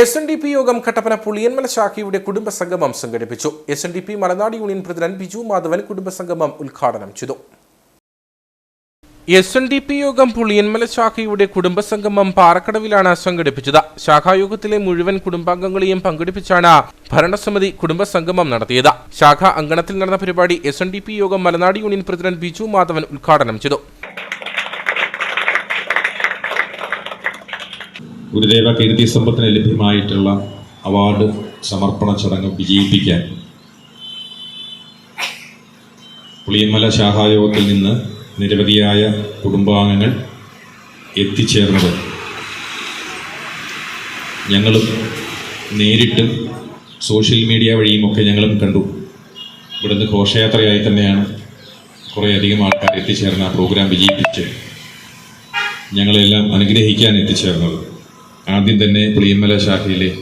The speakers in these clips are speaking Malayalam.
എസ് എൻ ഡി പി യോഗം കട്ടപ്പന പുളിയന്മല ശാഖയുടെ കുടുംബസംഗമം സംഘടിപ്പിച്ചു. S N D P Malanad union president Biju Madhavan കുടുംബസംഗമം ഉദ്ഘാടനം ചെയ്തു. എസ് എൻ ഡി പി യോഗം പുളിയന്മല ശാഖയുടെ കുടുംബസംഗമം പാറക്കടവിലാണ് സംഘടിപ്പിച്ചത്. ശാഖായോഗത്തിലെ മുഴുവൻ കുടുംബാംഗങ്ങളെയും പങ്കെടുപ്പിച്ചാണ് ഭരണസമിതി കുടുംബസംഗമം നടത്തിയത്. ശാഖ അങ്കണത്തിൽ നടന്ന പരിപാടി എസ് എൻ ഡി പി യോഗം മലനാട് യൂണിയൻ പ്രസിഡന്റ് ബിജു മാധവൻ ഉദ്ഘാടനം ചെയ്തു. ഗുരുദേവ കീർത്തി സമ്പത്തിന് ലഭ്യമായിട്ടുള്ള അവാർഡ് സമർപ്പണ ചടങ്ങ് വിജയിപ്പിക്കാൻ പുളിയമ്മല ശാഖായോഗത്തിൽ നിന്ന് നിരവധിയായ കുടുംബാംഗങ്ങൾ എത്തിച്ചേർന്നത് ഞങ്ങളും നേരിട്ടും സോഷ്യൽ മീഡിയ വഴിയുമൊക്കെ ഞങ്ങളും കണ്ടു. ഇവിടുന്ന് ഘോഷയാത്രയായി തന്നെയാണ് കുറേയധികം ആൾക്കാർ എത്തിച്ചേർന്ന ആ പ്രോഗ്രാം വിജയിപ്പിച്ച് ഞങ്ങളെല്ലാം അനുഗ്രഹിക്കാൻ എത്തിച്ചേർന്നത്. ആദ്യം തന്നെ പുളിയമ്മല ശാഖയിലെ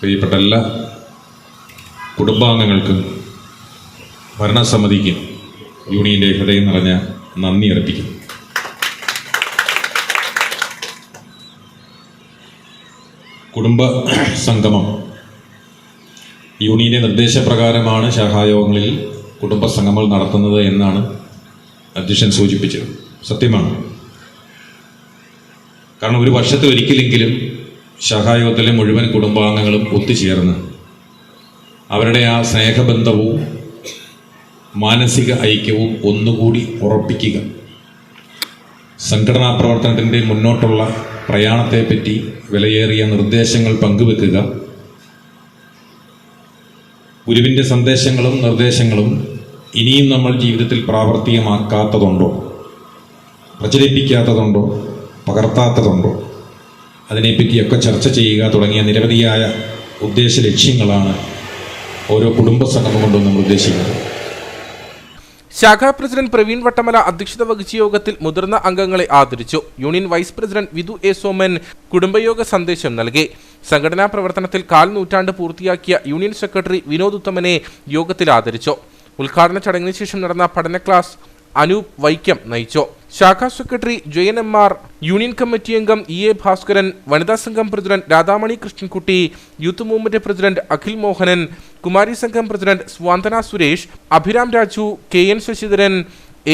പ്രിയപ്പെട്ട എല്ലാ കുടുംബാംഗങ്ങൾക്കും ഭരണസമിതിക്കും യൂണിയന്റെ ഹൃദയം നിറഞ്ഞ നന്ദി അർപ്പിക്കും കുടുംബ സംഗമം. യൂണിയന്റെ നിർദ്ദേശപ്രകാരമാണ് ശാഖായോഗങ്ങളിൽ കുടുംബ സംഗമങ്ങൾ നടത്തുന്നത് എന്നാണ് അധ്യക്ഷൻ സൂചിപ്പിച്ചത്. സത്യമാണ്. കാരണം ഒരു വർഷത്തിൽ ഒരിക്കലെങ്കിലും ശാഖായോഗത്തിലെ മുഴുവൻ കുടുംബാംഗങ്ങളും ഒത്തുചേർന്ന് അവരുടെ ആ സ്നേഹബന്ധവും മാനസിക ഐക്യവും ഒന്നുകൂടി ഉറപ്പിക്കുക. സംഘടനാ പ്രവർത്തനത്തിന്റെ മുന്നോട്ടുള്ള പ്രയാണത്തെപ്പറ്റി വിലയേറിയ നിർദ്ദേശങ്ങൾ പങ്കുവെക്കുക. ഗുരുവിന്റെ സന്ദേശങ്ങളും നിർദ്ദേശങ്ങളും ഇനിയും നമ്മൾ ജീവിതത്തിൽ പ്രാവർത്തികമാക്കാത്തതുണ്ടോ? പ്രചരിപ്പിക്കാത്തതുണ്ടോ? പകർത്താത്തതുണ്ടോ. അതിനെപ്പറ്റിയൊക്കെ ചർച്ച ചെയ്യുക തുടങ്ങിയ നിരവധിയായ ഉദ്ദേശ ലക്ഷ്യങ്ങളാണ് ഓരോ കുടുംബ സംഗമം കൊണ്ടും നമ്മൾ ഉദ്ദേശിക്കുന്നത്. ശാഖാ പ്രസിഡന്റ് പ്രവീൺ വട്ടമല അധ്യക്ഷത വഹിച്ച യോഗത്തിൽ മുതിർന്ന അംഗങ്ങളെ ആദരിച്ചു. Union vice president Vidhu A Soman കുടുംബയോഗ സന്ദേശം നൽകി. സംഘടനാ പ്രവർത്തനത്തിൽ കാൽ നൂറ്റാണ്ട് പൂർത്തിയാക്കിയ യൂണിയൻ സെക്രട്ടറി വിനോദ് ഉത്തമനെ യോഗത്തിൽ ആദരിച്ചു. ഉദ്ഘാടന ചടങ്ങിന് ശേഷം നടന്ന പഠന ക്ലാസ് അനൂപ് വൈക്കം നയിച്ചു. ശാഖാ secretary Jayan M R union committee അംഗം ഇ എ ഭാസ്കരൻ വനിതാ സംഘം president Radhamani Krishnankutty youth movement president Akhil Mohanan Kumari സംഘം president Swanthana Suresh Abhiram Raju K N Sasidharan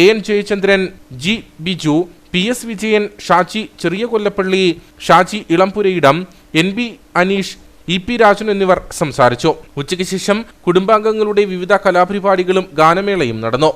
A N Jayachandran G Biju P S Vijayan Shaji ചെറിയ Kollappally Shaji Elampurayidam N B Aneesh E P Rajan എന്നിവർ സംസാരിച്ചു. ഉച്ചയ്ക്ക് ശേഷം കുടുംബാംഗങ്ങളുടെ വിവിധ കലാപരിപാടികളും ഗാനമേളയും നടന്നു.